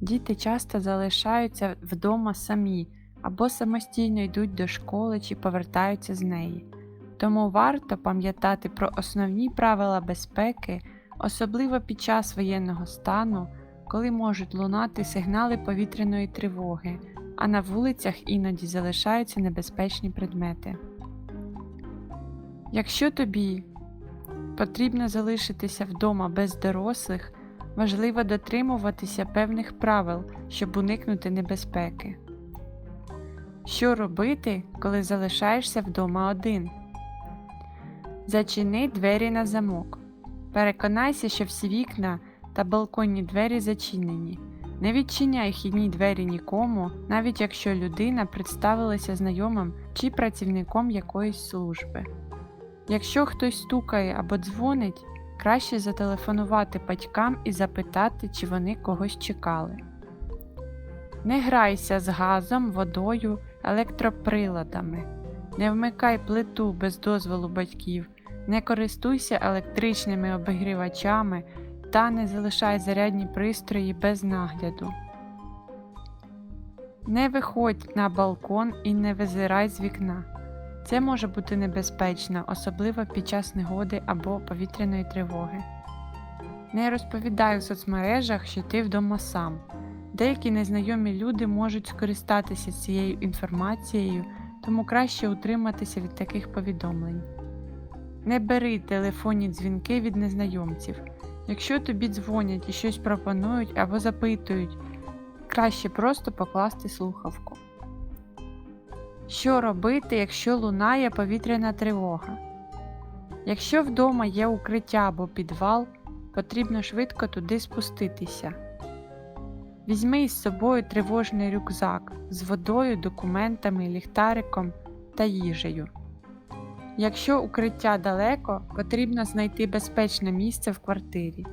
Діти часто залишаються вдома самі або самостійно йдуть до школи чи повертаються з неї. Тому варто пам'ятати про основні правила безпеки, особливо під час воєнного стану, коли можуть лунати сигнали повітряної тривоги, а на вулицях іноді залишаються небезпечні предмети. Якщо тобі потрібно залишитися вдома без дорослих, важливо дотримуватися певних правил, щоб уникнути небезпеки. Що робити, коли залишаєшся вдома один? Зачини двері на замок. Переконайся, що всі вікна та балконні двері зачинені. Не відчиняй вхідні двері нікому, навіть якщо людина представилася знайомим чи працівником якоїсь служби. Якщо хтось стукає або дзвонить, краще зателефонувати батькам і запитати, чи вони когось чекали. Не грайся з газом, водою, електроприладами. Не вмикай плиту без дозволу батьків, не користуйся електричними обігрівачами та не залишай зарядні пристрої без нагляду. Не виходь на балкон і не визирай з вікна. Це може бути небезпечно, особливо під час негоди або повітряної тривоги. Не розповідай у соцмережах, що ти вдома сам. Деякі незнайомі люди можуть скористатися цією інформацією, тому краще утриматися від таких повідомлень. Не бери телефонні дзвінки від незнайомців. Якщо тобі дзвонять і щось пропонують або запитують, краще просто покласти слухавку. Що робити, якщо лунає повітряна тривога? Якщо вдома є укриття або підвал, потрібно швидко туди спуститися. Візьми із собою тривожний рюкзак з водою, документами, ліхтариком та їжею. Якщо укриття далеко, потрібно знайти безпечне місце в квартирі.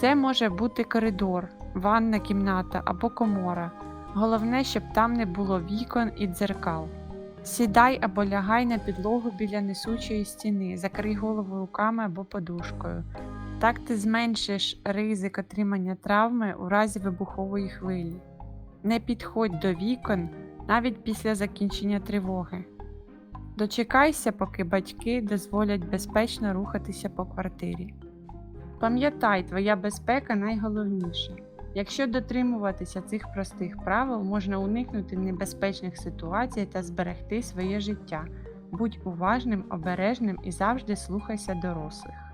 Це може бути коридор, ванна кімната або комора. Головне, щоб там не було вікон і дзеркал. Сідай або лягай на підлогу біля несучої стіни, закрий голову руками або подушкою. Так ти зменшиш ризик отримання травми у разі вибухової хвилі. Не підходь до вікон навіть після закінчення тривоги. Дочекайся, поки батьки дозволять безпечно рухатися по квартирі. Пам'ятай, твоя безпека найголовніше. Якщо дотримуватися цих простих правил, можна уникнути небезпечних ситуацій та зберегти своє життя. Будь уважним, обережним і завжди слухайся дорослих.